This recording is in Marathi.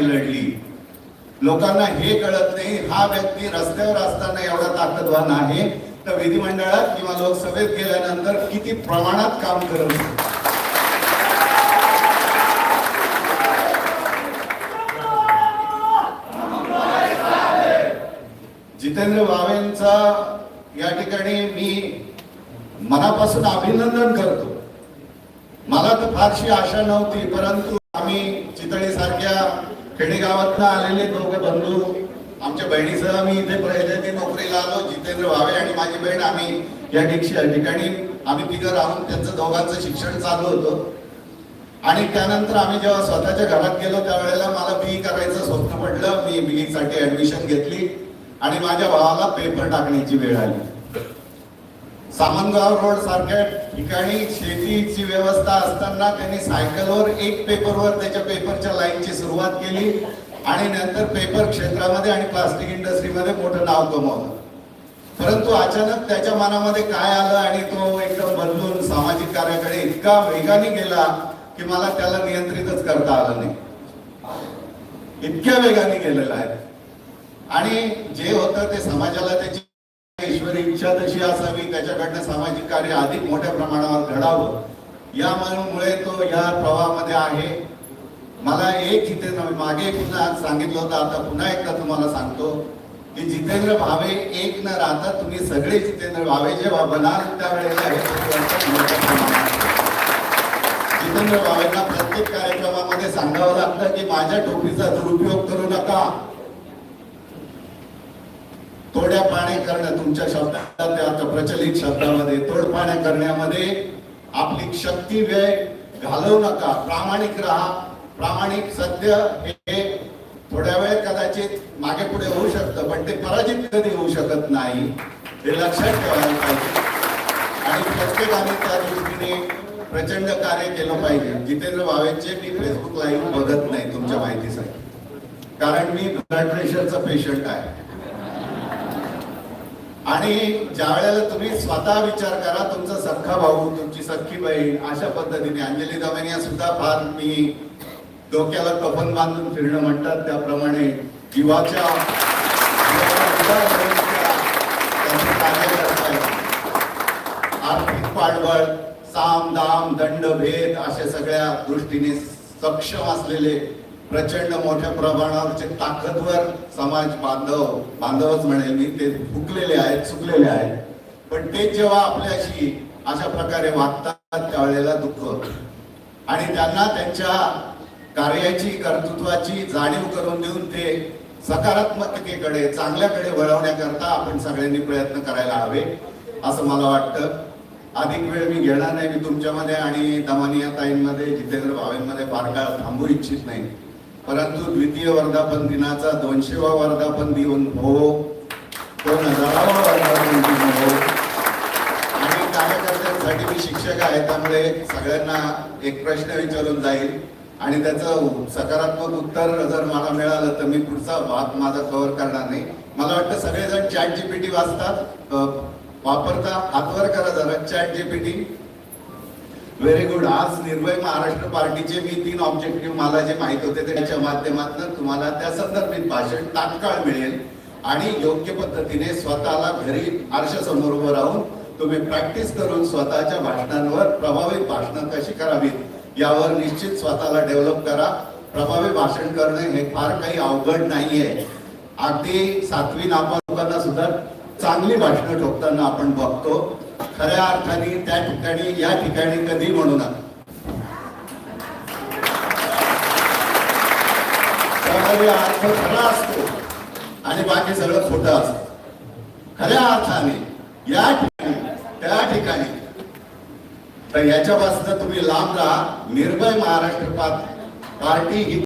लढाई लढली. लोकांना हे कळत नाही हा व्यक्ती रस्त्यावर असताना एवढा ताकदवान आहे. तर विधिमंडळात किंवा लोकसभेत गेल्यानंतर किती प्रमाणात काम करत जितेंद्र भावेंचा या ठिकाणी मी मनापासून अभिनंदन करतो. मला तर फारशी आशा नव्हती परंतु आम्ही चितळी सारख्या खेडेगावात आलेले दोघे बंधू आमच्या बहिणीसह मी इथे पहिल्यांदा नोकरीला आलो जितेंद्र भावे आणि माझी बहीण आम्ही या ठिकाणी आम्ही तिघं राहून त्यांचं दोघांचं शिक्षण चालू होतं. आणि त्यानंतर आम्ही जेव्हा स्वतःच्या घरात गेलो त्यावेळेला मला बी करायचं स्वप्न पडलं. मी बी साठी ऍडमिशन घेतली आणि माझ्या भावाला पेपर टाकण्याची वेळ आली. सामनगाव रोड सारख्या ठिकाणी शेतीची व्यवस्था असताना त्यांनी सायकलवर एक पेपरवर त्याच्या पेपरच्या सुरुवात केली आणि नंतर पेपर क्षेत्रामध्ये आणि प्लास्टिक इंडस्ट्रीमध्ये मोठं नाव कमवलं परंतु अचानक त्याच्या मनामध्ये काय आलं आणि तो एकदम बदलून सामाजिक कार्याकडे इतका वेगाने गेला की मला त्याला नियंत्रितच करता आलं नाही. इतक्या वेगाने गेलेला आहे. आणि जे होतं ते समाजाला त्याची ईश्वरी इच्छा तशी असावी त्याच्याकडनं सामाजिक कार्य अधिक मोठ्या प्रमाणावर घडावं यामुळे तो या प्रवाहामध्ये आहे. मला एक जितेंद्र न- मागे पुन्हा सांगितलं होतं आता पुन्हा एकदा तुम्हाला सांगतो की जितेंद्र भावे एक न राहता तुम्ही सगळे जितेंद्र भावे जेव्हा बनाल त्यावेळेला जितेंद्र भावेंना प्रत्येक कार्यक्रमामध्ये सांगावं लागतं की माझ्या टोपीचा दुरुपयोग करू नका. तोड्या पाण्या करणं तुमच्या शब्दात आता प्रचलित शब्दामध्ये तोडपाण्या करण्यामध्ये आपली शक्ती वेळ घालवू नका. प्रामाणिक राहा. प्रामाणिक सत्य हे थोड्या वेळ कदाचित मागे पुढे होऊ शकतं पण ते पराजित कधी होऊ शकत नाही हे लक्षात ठेवायला पाहिजे. आणि प्रत्येकाने त्या दृष्टीने प्रचंड कार्य केलं पाहिजे. जितेंद्र भावेचे मी फेसबुक लाईव्ह बघत नाही तुमच्या माहितीसाठी. कारण मी ब्लड प्रेशरचा पेशंट आहे. आणि ज्या वेळेला तुम्ही स्वतः विचार करा तुमचा सख्खा भाऊ तुमची सख्खी बहीण अशा पद्धतीने अंजली दमनिया सुद्धा फार मी डोक्याला कफन बांधून फिरणं म्हणतात. त्याप्रमाणे जीवाच्या आर्थिक पाठबळ साम दाम दंड भेद अशा सगळ्या दृष्टीने सक्षम असलेले प्रचंड मोठ्या प्रमाणावरचे ताकदवर समाज बांधव बांधवच म्हणेल मी ते फुकलेले आहेत चुकलेले आहेत. पण ते जेव्हा आपल्याशी अशा प्रकारे वागतात त्यावेळेला दुःख आणि त्यांना त्यांच्या कार्याची कर्तृत्वाची जाणीव करून देऊन ते सकारात्मकतेकडे चांगल्याकडे वळवण्याकरता आपण सगळ्यांनी प्रयत्न करायला हवे असं मला वाटतं. अधिक वेळ मी घेणार नाही मी तुमच्यामध्ये आणि दमानिया ताईंमध्ये जितेंद्र भावेंमध्ये फार काळ थांबू इच्छित नाही. परंतु द्वितीय वर्धापन दिनाचा दोनशेवा वर्धापन दिन हो दोन हजारावा वर्धापन दिन हो. आणि कार्यकर्त्यांसाठी मी शिक्षक आहे त्यामुळे सगळ्यांना एक प्रश्न विचारून जाईल. आणि त्याचं सकारात्मक उत्तर जर मला मिळालं तर मी पुढचा भाग माझा कव्हर करणार नाही. मला वाटतं सगळेजण चॅट जीपीटी वाचतात. वापरता हातवर करा जरा चॅट जीपीटी व्हेरी गुड आज निर्भय महाराष्ट्र पार्टीचे मी तीन ऑब्जेक्टिव्ह मला जे माहीत होते त्याच्या माध्यमातून तुम्हाला त्या संदर्भित भाषण तात्काळ मिळेल. आणि योग्य पद्धतीने स्वतःला घरी आरशासमोर उभं राहून तुम्ही प्रॅक्टिस करून स्वतःच्या भाषणांवर प्रभावित भाषणं कशी करावीत यावर निश्चित स्वतःला डेव्हलप करा. प्रभावी भाषण करणे हे फार काही अवघड नाहीये. अगदी सातवी नापासकांना सुद्धा चांगली भाषणं ठोकताना आपण बघतो. खऱ्या अर्थाने त्या ठिकाणी या ठिकाणी कधी म्हणू नका. अर्थ खरा असतो आणि बाकी सगळं खोटं असतं. खऱ्या अर्थाने या ठिकाणी. तर याच्यापासून तुम्ही लांब राहा. निर्भय महाराष्ट्र पा- पार्टी ही